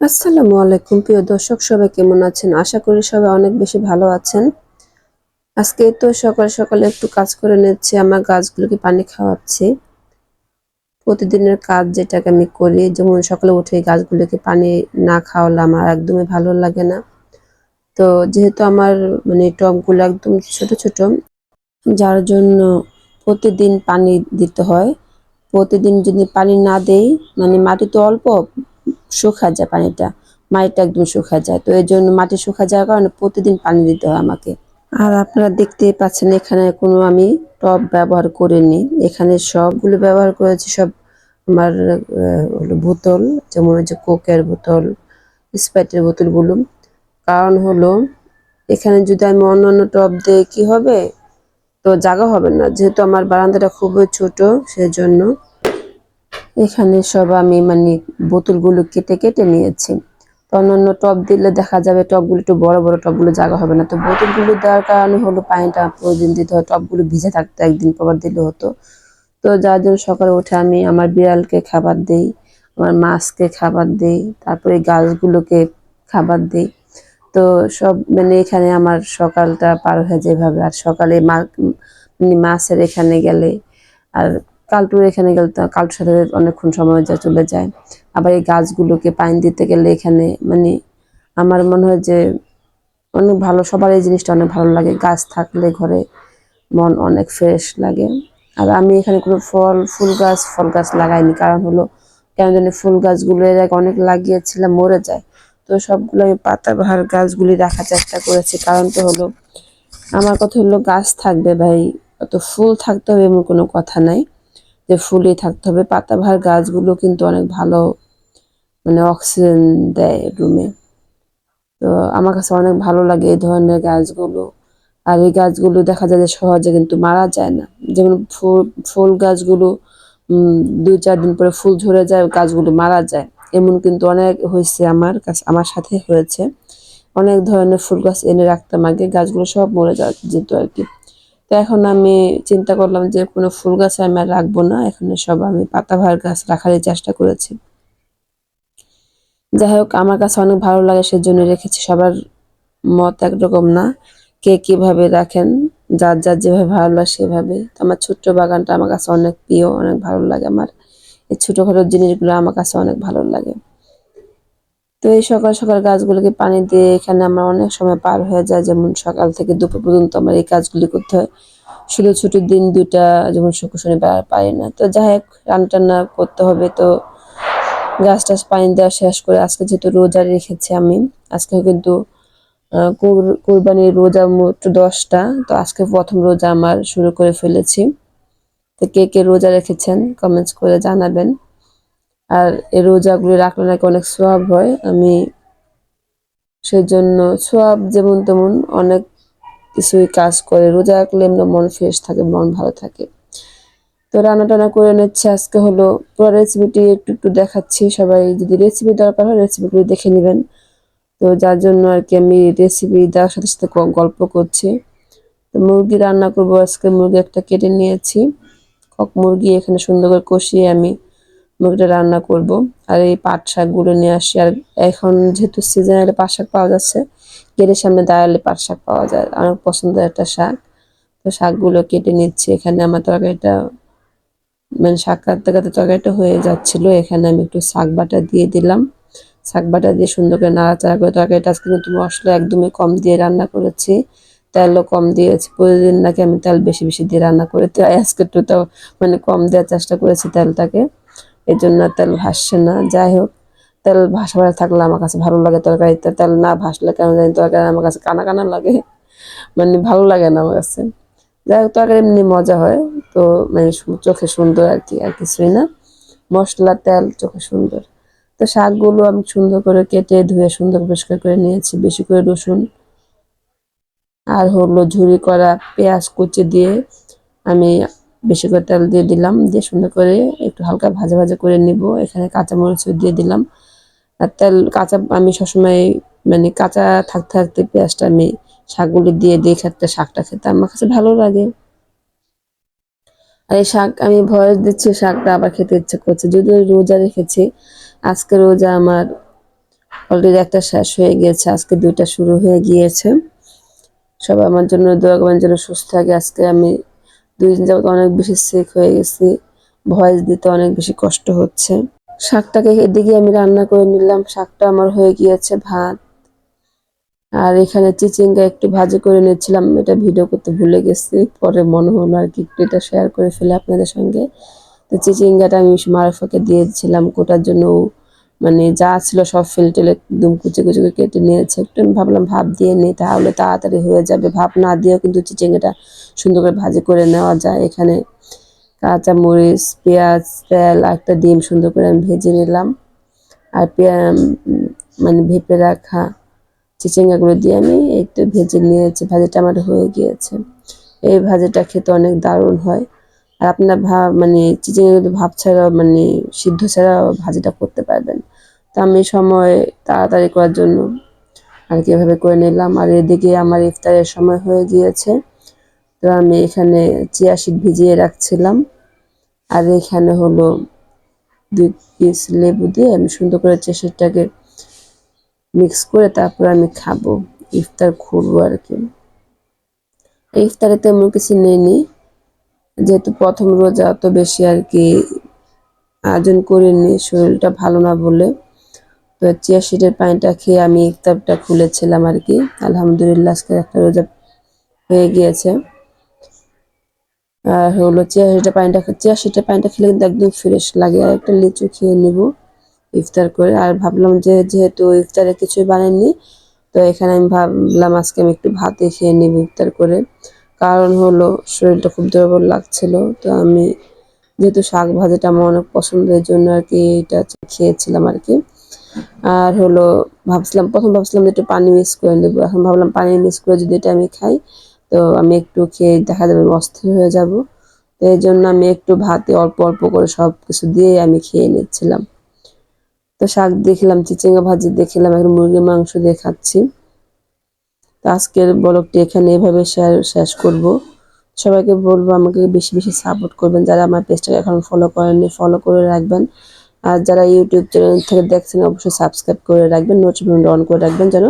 আসসালামু আলাইকুম, প্রিয় দর্শক, সবাই কেমন আছেন? আশা করি সবাই অনেক বেশি ভালো আছেন। আজকে তো সকাল সকালে একটু কাজ করে নিচ্ছি, আমার গাছগুলোকে পানি খাওয়াচ্ছি। প্রতিদিনের কাজ যেটাকে আমি করি, যেমন সকালে উঠে গাছগুলোকে পানি না খাওয়ালে আমার একদমই ভালো লাগে না। তো যেহেতু আমার মানে টবগুলো একদম ছোট ছোট, যার জন্য প্রতিদিন পানি দিতে হয়। প্রতিদিন যদি পানি না দেই মানে মাটি তো অল্প শুকা যায় পানিটা। মাটিটা একদম শুকা যায়। তো এই জন্য মাটি শুকা যাওয়ার কারণে প্রতিদিন পানি দিতে হয় আমাকে। আর আপনারা দেখতেই পাচ্ছেন, এখানে কোনো আমি টব ব্যবহার করিনি। এখানে সবগুলো ব্যবহার করেছি, সব আমার হলো বোতল, যেমন হচ্ছে কোকের বোতল, স্প্রাইটের বোতলগুলো। কারণ হলো, এখানে যদি আমি অন্য অন্য টব দিই, কি হবে? তো জায়গা হবে না। যেহেতু আমার বারান্দাটা খুবই ছোট, সেজন্য এখানে সব আমি মানে বোতলগুলো কেটে কেটে নিয়েছি। অন্যান্য টব দিলে দেখা যাবে টবগুলো একটু বড় বড় টবগুলো জায়গা হবে না। তো বোতলগুলো দেওয়ার কারণে হলো পানিটা প্রতিদিন দিতে। হয় টবগুলো ভিজে থাকতে, একদিন পর দিলে হতো। তো যার জন্য সকালে উঠে আমি আমার বিড়ালকে খাবার দেই, আমার মাছকে খাবার দেই, তারপরে গাছগুলোকে খাবার দিই। তো সব মানে এখানে আমার সকালটা পার হয়ে যায় এভাবে। আর সকালে মা মানে মাছের এখানে গেলে আর কালটুর এখানে গেলে তো কালটুর সাথে অনেকক্ষণ সময় যা চলে যায়। আবার এই গাছগুলোকে পানি দিতে গেলে এখানে মানে আমার মনে হয় যে অনেক ভালো, সবার এই জিনিসটা অনেক ভালো লাগে। গাছ থাকলে ঘরে মন অনেক ফ্রেশ লাগে। আর আমি এখানে কোনো ফল, ফুল গাছ, ফল গাছ লাগাইনি। কারণ হলো কেন জানি ফুল গাছগুলো এর আগে অনেক লাগিয়েছিলাম, মরে যায়। তো সবগুলো আমি পাতাবাহার গাছগুলি রাখার চেষ্টা করেছি। কারণটা হলো, আমার কথা হলো গাছ থাকবে ভাই, অত ফুল থাকতে হবে এমন কোনো কথা নাই। যে ফুলই থাকতে হবে। পাতাবাহার গাছগুলো কিন্তু অনেক ভালো মানে অক্সিজেন দেয় রুমে তো আমার কাছে অনেক ভালো লাগে এই ধরনের গাছগুলো। আর এই গাছগুলো দেখা যায় যে সহজে কিন্তু মারা যায় না। যেমন ফুল ফুল গাছগুলো দুই চার দিন পরে ফুল ঝরে যায়, গাছগুলো মারা যায়। এমন কিন্তু অনেক হয়েছে আমার কাছে, আমার সাথে হয়েছে। অনেক ধরনের ফুল গাছ এনে রাখতাম আগে, গাছগুলো সব মরে যেত আর কি। তো এখন আমি চিন্তা করলাম যে কোনো ফুল গাছ আমি আর রাখব না, এখানে সব আমি পাতাবাহার গাছ রাখারই চেষ্টা করেছি। যাই হোক, আমার কাছে অনেক ভালো লাগে সেজন্য রেখেছি, সবার মত একরকম না, কে কীভাবে রাখেন, যার যার যেভাবে ভালো লাগে সেভাবে। আমার ছোট্ট বাগানটা আমার কাছে অনেক প্রিয়, অনেক ভালো লাগে আমার। এই ছোটোখাটো জিনিসগুলো আমার কাছে অনেক ভালো লাগে। তো এই সকাল সকাল গাছগুলোকে পানি দিয়ে এখানে আমার অনেক সময় পার হয়ে যায়। যেমন সকাল থেকে দুপুর পর্যন্ত আমার এই কাজগুলি করতে হয়। শুধু ছুটির দিন দুটা যেমন শুক্র শনিবার পারি না। তো যাই হোক রান্না করতে হবে। তো গাছ টাছ পানি দেওয়া শেষ করে আজকে যেহেতু রোজা রেখেছি আমি, আজকে কিন্তু কোরবানির রোজা মোট দশটা। তো আজকে প্রথম রোজা আমার শুরু করে ফেলেছি। তো কে কে রোজা রেখেছেন কমেন্টস করে জানাবেন। আর এই রোজাগুলি রাখলে নাকি অনেক সোয়াব হয়। আমি সেই জন্য সোয়াব যেমন তেমন অনেক কিছুই কাজ করে। রোজা রাখলে এমনি মন ফ্রেশ থাকে, মন ভালো থাকে। তো রান্না টান্না করে নিচ্ছে। আজকে হলো পুরো রেসিপিটি একটু একটু দেখাচ্ছি। সবাই যদি রেসিপি দরকার হয় রেসিপিগুলি দেখে নেবেন। তো যার জন্য আর কি আমি রেসিপি দেওয়ার সাথে সাথে গল্প করছি। তো মুরগি রান্না করব আজকে। মুরগি একটা কেটে নিয়েছি। কক মুরগি এখানে সুন্দর করে কষিয়ে আমি মুরগিটা রান্না করব। আর এই পাট শাকগুলো নিয়ে আসি। আর এখন যেহেতু সিজনালে পাট শাক পাওয়া যাচ্ছে গেটের সামনে দাঁড়ালে পাট শাক পাওয়া যায়। অনেক পছন্দের একটা শাক। তো শাকগুলো কেটে নিচ্ছি। এখানে আমার তরকারিটা মানে শাক কাটতে কাটতে তরকারিটা হয়ে যাচ্ছিল। এখানে আমি একটু শাক বাটা দিয়ে দিলাম। শাক বাটা দিয়ে সুন্দর করে নাড়াচাড়া করে তরকারিটা। আজকে কিন্তু মশলা একদমই কম দিয়ে রান্না করেছি। তেলও কম দিয়েছি। প্রতিদিন নাকি আমি তেল বেশি বেশি দিয়ে রান্না করি। তো আজকে একটু তো মানে কম দেওয়ার চেষ্টা করেছি তেলটাকে। এই জন্য তেল ভাসছে না। যাই হোক, তেল ভাসা থাকলে আমার কাছে ভালো লাগে তরকারিতে তেল না ভাসলে কেন জানি তরকারি আমার কাছে কানা কানা লাগে। মানে ভালো লাগে না আমার কাছে। যাই হোক, তরকারি এমনি মজা হয়। তো মানে চোখে সুন্দর আর কি, আর কিছুই না। মশলা, তেল, চোখে সুন্দর। তো শাকগুলো আমি সুন্দর করে কেটে ধুয়ে সুন্দর পরিষ্কার করে নিয়েছি। বেশি করে রসুন আর হলো ঝুরি করা পেঁয়াজ কুচি দিয়ে আমি বেশি করে তেল দিয়ে দিলাম, দিয়ে সুন্দর করে একটু হালকা ভাজা ভাজা করে নিব। এখানে কাঁচামরিচ দিয়ে দিলাম। আর তেল, কাঁচা, আমি সবসময় মানে কাঁচা থাকতে থাকতে পেঁয়াজটা আমি শাকগুলি দিয়ে দিয়ে খেতে, শাকটা খেতে। আমার কাছে ভালো লাগে। আর এই শাক, আমি ভয়েস দিচ্ছি শাকটা আবার খেতে ইচ্ছে করছে। যদি রোজা রেখেছি, আজকে রোজা আমার অলরেডি একটা শেষ হয়ে গিয়েছে। আজকে দুইটা শুরু হয়ে গিয়েছে। সবাই আমার জন্য দোয়া করবেন, যেন সুস্থ থাকে। আজকে আমি দুই দিন যাবত অনেক বেশি সেক হয়ে গেছি। ভয়েস দিতে অনেক বেশি কষ্ট হচ্ছে। শাকটাকে এদিকে আমি রান্না করে নিলাম। শাকটা আমার হয়ে গিয়েছে ভাত। আর এখানে চিচিঙ্গা একটু ভাজি করে নিচ্ছিলাম এটা ভিডিও করতে ভুলে গেছি। পরে মনে হলো আর কি একটু এটা শেয়ার করে ফেলে আপনাদের সঙ্গে। তো চিচিঙ্গাটা আমি মারফাকে দিয়েছিলাম। কোটার জন্য মানে যা ছিল সব ফিল্টেলে একদম কুচি কুচি করে কেটে নিয়েছে। একটু আমি ভাবলাম ভাব দিয়ে নিই, তাহলে তাড়াতাড়ি হয়ে যাবে। ভাব না দিয়েও কিন্তু চিচিঙ্গাটা সুন্দর করে ভাজি করে নেওয়া যায়। এখানে কাঁচা মরিচ, পেঁয়াজ, তেল একটা ডিম সুন্দর করে আমি ভেজে নিলাম। আর মানে ভেপে রাখা চিচিঙ্গাগুলো দিয়ে আমি একটু ভেজে নিয়েছি। ভাজিটা আমার হয়ে গিয়েছে। এই ভাজিটা খেতে অনেক দারুণ হয়। আর আপনার ভাব মানে চিচিঙ্গা ভাব ছাড়াও মানে সিদ্ধ ছাড়াও ভাজিটা করতে পারবেন। তো আমি সময় তাড়াতাড়ি করার জন্য আর কি এভাবে করে নিলাম। আর এদিকে আমার ইফতারের সময় হয়ে গিয়েছে। তো আমি এখানে চিয়া সিড ভিজিয়ে রাখছিলাম। আর এখানে হলো দুই পিস লেবু দিয়ে আমি সুন্দর করে চেষেরটাকে মিক্স করে তারপর আমি খাব ইফতার খুলবো আর কি। ইফতারে তেমন কিছু নেইনি, যেহেতু প্রথম রোজা অত বেশি আর কি আয়োজন করিনি, শরীরটা ভালো না বলে। তো চিয়া সিটের পানিটা খেয়ে আমি ইফতারটা খুলেছিলাম আর কি। আলহামদুলিল্লাহ আজকে একটা রোজা হয়ে গিয়েছে। আর হলো চিয়া সিটের পানিটা সিটের পানিটা খেলে কিন্তু একদম ফ্রেশ লাগে। আর একটা লিচু খেয়ে নিব ইফতার করে। আর ভাবলাম যে যেহেতু ইফতারে কিছুই বানাইনি, তো এখানে আমি ভাবলাম আজকে আমি একটু ভাতে খেয়ে নিব ইফতার করে। কারণ হলো শরীরটা খুব দুর্বল লাগছিল, তো আমি যেহেতু শাক ভাজিটা আমার অনেক পছন্দের জন্য আর কি, এটা খেয়েছিলাম আর কি। আর হলো ভাবছিলাম, প্রথম ভাবছিলাম যে একটু পানি মিক্স করে নেব। এখন ভাবলাম পানি মিক্স করে যদি এটা আমি খাই তো আমি একটু খেয়ে দেখা যাবে অস্থির হয়ে যাব। তো এই জন্য আমি একটু ভাতে অল্প অল্প করে সব কিছু দিয়ে আমি খেয়ে নিচ্ছিলাম। তো শাক দেখলাম, চিচিঙ্গা ভাজি দেখলাম, এখন মুরগির মাংস দিয়ে খাচ্ছি তো আজকের ব্লগটি এখানে এভাবে শেয়ার, শেষ করব। সবাইকে বলব আমাকে বেশি বেশি সাপোর্ট করবেন। যারা আমার পেজটাকে এখন ফলো করেননি ফলো করে রাখবেন। আর যারা ইউটিউব চ্যানেল থেকে দেখছেন, অবশ্যই সাবস্ক্রাইব করে রাখবেন। নোটিফিকেশন অন করে রাখবেন, যেন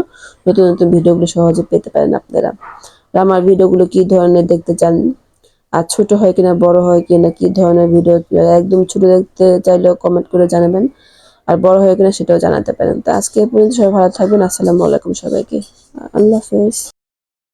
নতুন নতুন ভিডিওগুলো সহজে পেতে পারেন আপনারা। আমার ভিডিওগুলো কি ধরনের দেখতে চান? আর ছোট হয় কিনা, বড় হয় কিনা, কি ধরনের ভিডিও? একদম ছোট দেখতে চাইলেও কমেন্ট করে জানাবেন। আর বড় হয় কিনা সেটাও জানাতে পারেন। তো আজকে পর্যন্ত সবাই ভালো থাকবেন। আসসালামু আলাইকুম সবাইকে। আল্লাহ হাফেজ।